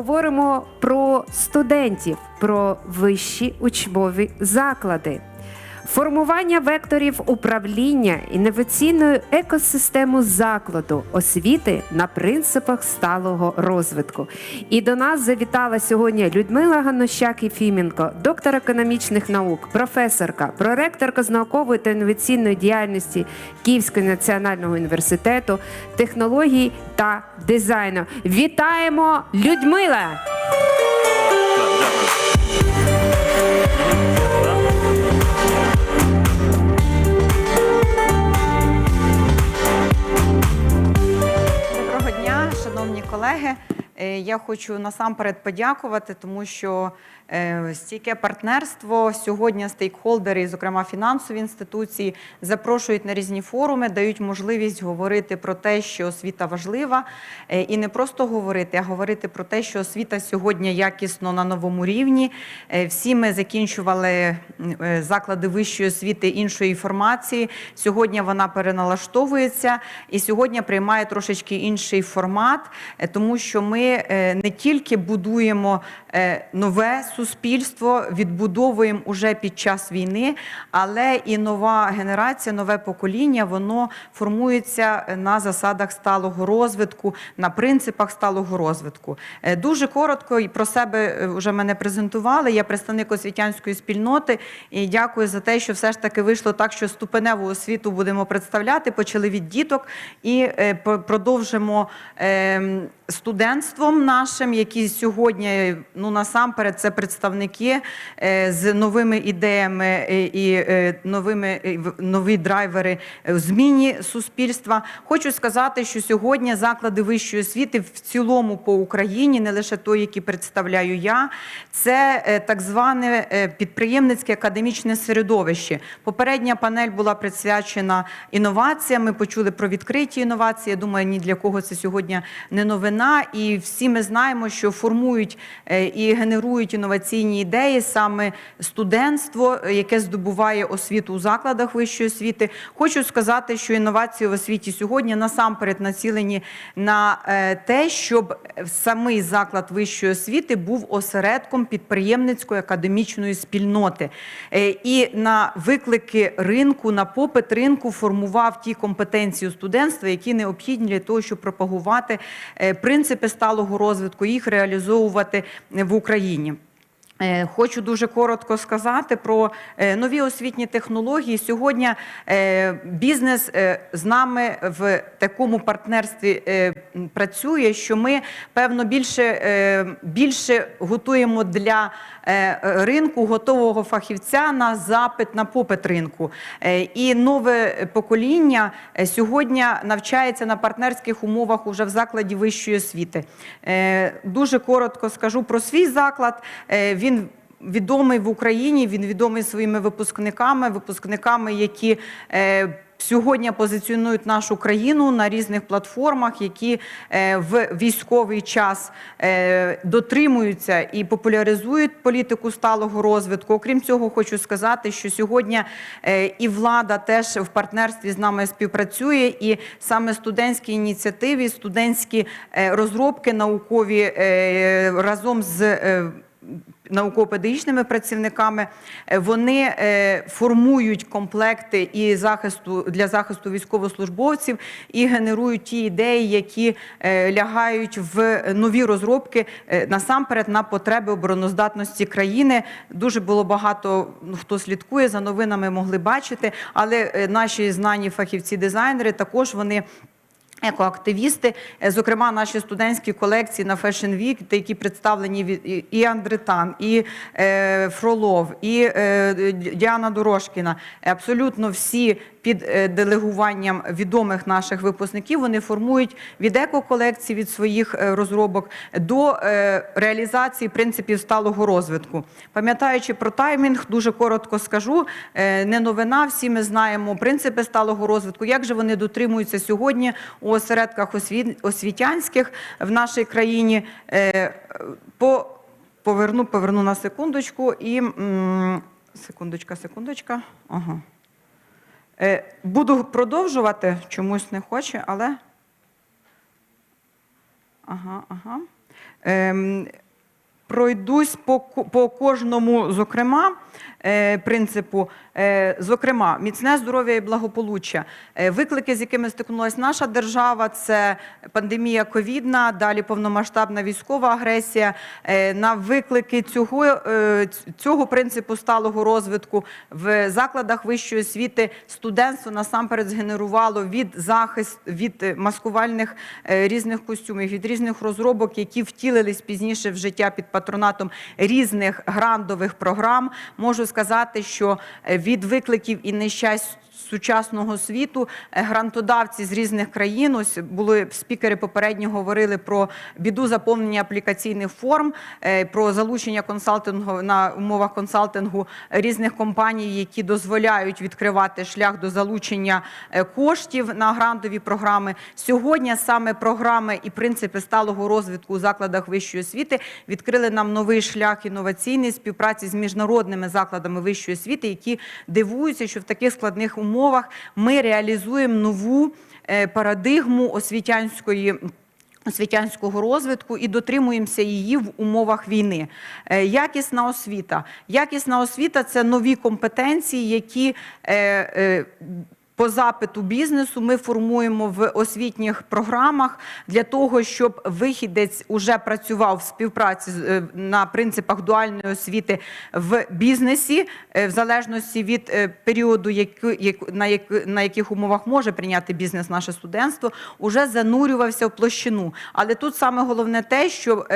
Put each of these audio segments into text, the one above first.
поговоримо про студентів, про вищі учбові заклади. Формування векторів управління інноваційною екосистему закладу освіти на принципах сталого розвитку. І до нас завітала сьогодні Людмила Ганощак Єфіменко, доктор економічних наук, професорка, проректорка з наукової та інноваційної діяльності Київського національного університету технологій та дизайну. Вітаємо Людмила! Я хочу насамперед подякувати, тому що е, стійке партнерство сьогодні стейкхолдери, зокрема фінансові інституції, запрошують на різні форуми, дають можливість говорити про те, що освіта важлива, е, і не просто говорити, а говорити про те, що освіта сьогодні якісно на новому рівні. Е, Всі ми закінчували е, заклади вищої освіти іншої формації. Сьогодні вона переналаштовується і сьогодні приймає трошечки інший формат, е, тому що ми е, не тільки будуємо е, нове суспільство, відбудовуємо уже під час війни, але і нова генерація, нове покоління, воно формується на засадах сталого розвитку, на принципах сталого розвитку. Е, Дуже коротко і про себе е, вже мене презентували. Я представник освітянської спільноти і дякую за те, що все ж таки вийшло так, що ступеневу освіту будемо представляти. Почали від діток і е, продовжимо ем, студентством нашим, які сьогодні ну насамперед це представники е, з новими ідеями е, і е, новими нові драйвери зміні суспільства. Хочу сказати, що сьогодні заклади вищої освіти в цілому по Україні, не лише той, який представляю я, це так зване підприємницьке академічне середовище. Попередня панель була присвячена інноваціям. Ми почули про відкриті інновації. Я думаю, ні для кого це сьогодні не новина. І всі ми знаємо, що формують і генерують інноваційні ідеї саме студентство, яке здобуває освіту у закладах вищої освіти. Хочу сказати, що інновації в освіті сьогодні насамперед націлені на е, те, щоб самий заклад вищої освіти був осередком підприємницької академічної спільноти Е, і на виклики ринку, на попит ринку формував ті компетенції студентства, які необхідні для того, щоб пропагувати е, принципи сталого розвитку, їх реалізовувати в Україні. Е, Хочу дуже коротко сказати про е, нові освітні технології. Сьогодні е, бізнес з нами в такому партнерстві працює, що ми певно більше, більше готуємо для ринку готового фахівця на запит на попит ринку. І нове покоління сьогодні навчається на партнерських умовах уже в закладі вищої освіти. Дуже коротко скажу про свій заклад. Е, Він відомий в Україні, він відомий своїми випускниками, випускниками, які е, Сьогодні позиціонують нашу країну на різних платформах, які е, в військовий час е, дотримуються і популяризують політику сталого розвитку. Окрім цього, хочу сказати, що сьогодні і влада теж в партнерстві з нами співпрацює, і саме студентські ініціативи, студентські розробки наукові разом з науково-педагогічними працівниками. Е, Вони е, формують комплекти і захисту для захисту військовослужбовців і генерують ті ідеї, які е, лягають в нові розробки насамперед на потреби обороноздатності країни. Дуже було багато ну, хто слідкує за новинами, могли бачити, але наші знані фахівці-дизайнери також вони. Екоактивісти, е, зокрема, наші студентські колекції на Fashion Week, де які представлені і Андретан, і е, Фролов, і е, Діана Дорошкіна. Абсолютно всі під е, делегуванням відомих наших випускників вони формують від екоколекцій, від своїх е, розробок до е, реалізації принципів сталого розвитку. Пам'ятаючи про таймінг, дуже коротко скажу. Не новина, всі ми знаємо принципи сталого розвитку. Як же вони дотримуються сьогодні у осередках освіт- освітянських в нашій країні? По поверну, поверну на секундочку і секундочка, секундочка. Ага. Е, Буду продовжувати, чомусь не хоче, але. Ага, ага. Пройдусь по, по кожному, зокрема, е, принципу. Е, Зокрема, міцне здоров'я і благополуччя. Е, Виклики, з якими стикнулася наша держава, це пандемія ковідна, далі повномасштабна військова агресія. На виклики цього, цього принципу сталого розвитку в закладах вищої освіти студентство насамперед згенерувало від захист від маскувальних різних костюмів, від різних розробок, які втілились пізніше в життя під патронатом різних грантових програм. Можу сказати, що е, від викликів і нещасть сучасного світу е, грантодавці з різних країн. Ось були спікери попередні говорили про біду заповнення аплікаційних форм, е, про залучення консалтингу на умовах консалтингу різних компаній, які дозволяють відкривати шлях до залучення коштів на грантові програми. Сьогодні саме програми і принципи сталого розвитку у закладах вищої освіти відкрили нам новий шлях інноваційної співпраці з міжнародними закладами вищої освіти, які дивуються, що в таких складних умовах ми реалізуємо нову е, парадигму освітянської. Освітянського розвитку і дотримуємося її в умовах війни. Е, Якісна освіта. Якісна освіта це нові компетенції, які е, по запиту бізнесу ми формуємо в освітніх програмах для того, щоб вихідець уже працював в співпраці е, на принципах дуальної освіти в бізнесі, е, в залежності від е, періоду, на, яких умовах може прийняти бізнес наше студентство, уже занурювався в площину. Але тут саме головне те, що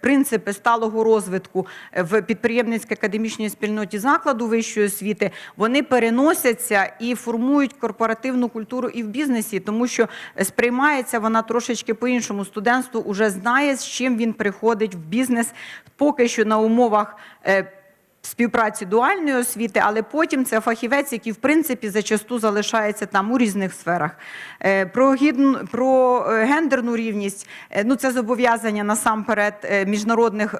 принципи сталого розвитку в підприємницькій академічній спільноті закладу вищої освіти вони переносяться і формують корпоративну культуру і в бізнесі, тому що е, сприймається вона трошечки по-іншому. Студентство вже знає, з чим він приходить в бізнес поки що на умовах. Співпраці дуальної освіти, але потім це фахівець, який в принципі зачасту залишається там у різних сферах. Е, Про гідн, про е, гендерну рівність, е, ну це зобов'язання насамперед міжнародних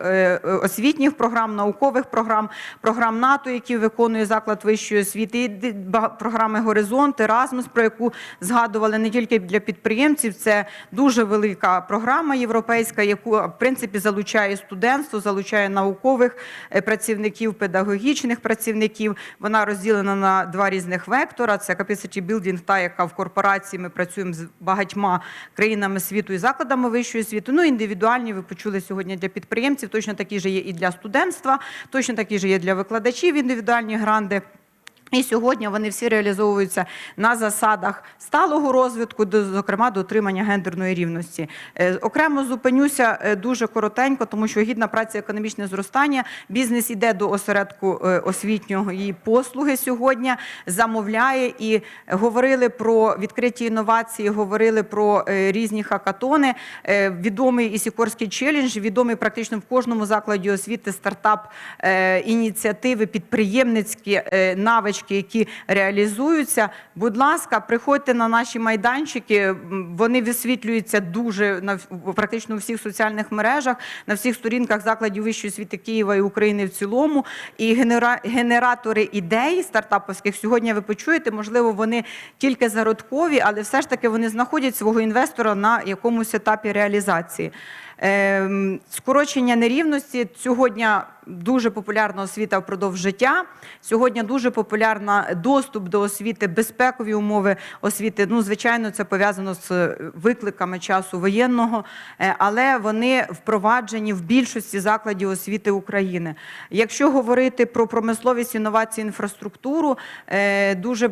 освітніх програм, наукових програм, програм НАТО, які виконує заклад вищої освіти, і програми Горизонт, Еразмус, про яку згадували не тільки для підприємців. Це дуже велика програма європейська, яку в принципі залучає студентство, залучає наукових е, працівників, педагогічних працівників. Вона розділена на два різних вектора: це capacity building, та яка в корпорації ми працюємо з багатьма країнами світу і закладами вищої освіти. Ну індивідуальні ви почули сьогодні для підприємців. Точно такі ж є і для студентства, точно такі ж є для викладачів індивідуальні гранди. І сьогодні вони всі реалізовуються на засадах сталого розвитку, зокрема дотримання гендерної рівності. Е, Окремо зупинюся е, дуже коротенько, тому що гідна праця, економічне зростання. Бізнес іде до осередку е, освітнього її послуги сьогодні, замовляє і говорили про відкриті інновації, говорили про різні хакатони. Відомий і Сікорський челендж, відомий практично в кожному закладі освіти стартап ініціативи, підприємницькі е, навички, які реалізуються. Будь ласка, приходьте на наші майданчики. Вони висвітлюються дуже на практично у всіх соціальних мережах, на всіх сторінках закладів вищої освіти Києва і України в цілому. І генера... генератори ідей стартаповських сьогодні ви почуєте, можливо, вони тільки зародкові, але все ж таки вони знаходять свого інвестора на якомусь етапі реалізації. Ем, Скорочення нерівності сьогодні дуже популярна освіта впродовж життя. Сьогодні дуже популярна доступ до освіти, безпекові умови освіти. Ну, звичайно, це пов'язано з викликами часу воєнного, е, але вони впроваджені в більшості закладів освіти України. Якщо говорити про промисловість, інновації, інфраструктуру, е, дуже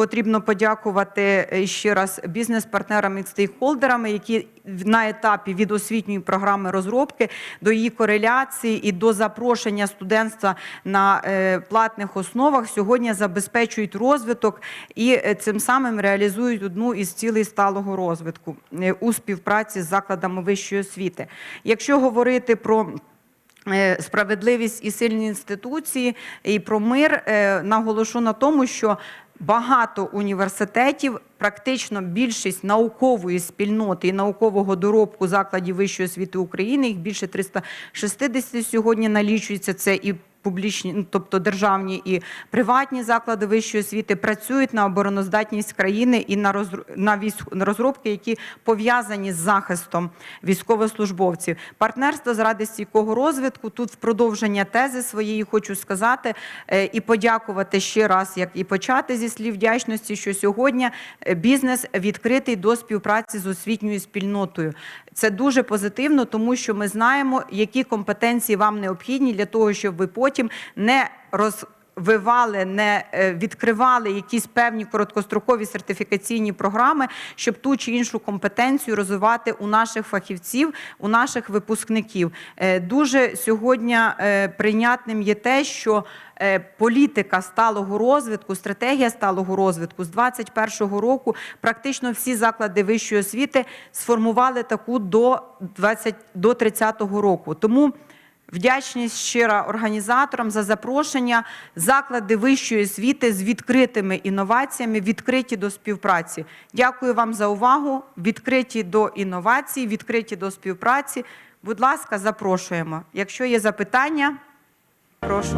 потрібно подякувати е, ще раз бізнес-партнерам і стейкхолдерам, які на етапі від освітньої програми розробки до її кореляції і до запрошення студентства на е, платних основах сьогодні забезпечують розвиток і е, цим самим реалізують одну із цілей сталого розвитку у співпраці з закладами вищої освіти. Якщо говорити про Справедливість і сильні інституції і про мир наголошу на тому, що багато університетів, практично більшість наукової спільноти і наукового доробку закладів вищої освіти України, їх більше 360 сьогодні налічується. Це і публічні, ну, тобто державні і приватні заклади вищої освіти працюють на обороноздатність країни і на розру- на військ- на розробки, які пов'язані з захистом військовослужбовців. Партнерство заради стійкого розвитку. Тут в продовження тези своєї хочу сказати е, і подякувати ще раз, як і почати зі слів вдячності, що сьогодні е, бізнес відкритий до співпраці з освітньою спільнотою. Це дуже позитивно, тому що ми знаємо, які компетенції вам необхідні для того, щоб ви потім не роз вивали, не е, відкривали якісь певні короткострокові сертифікаційні програми, щоб ту чи іншу компетенцію розвивати у наших фахівців, у наших випускників. Е, Дуже сьогодні е, прийнятним є те, що політика сталого розвитку, стратегія сталого розвитку з 2021 року практично всі заклади вищої освіти сформували таку до 20, до 30-го року. Тому Вдячність щира організаторам за запрошення. Заклади вищої освіти з відкритими інноваціями, відкриті до співпраці. Дякую вам за увагу. Відкриті до інновацій, відкриті до співпраці. Будь ласка, запрошуємо. Якщо є запитання, прошу.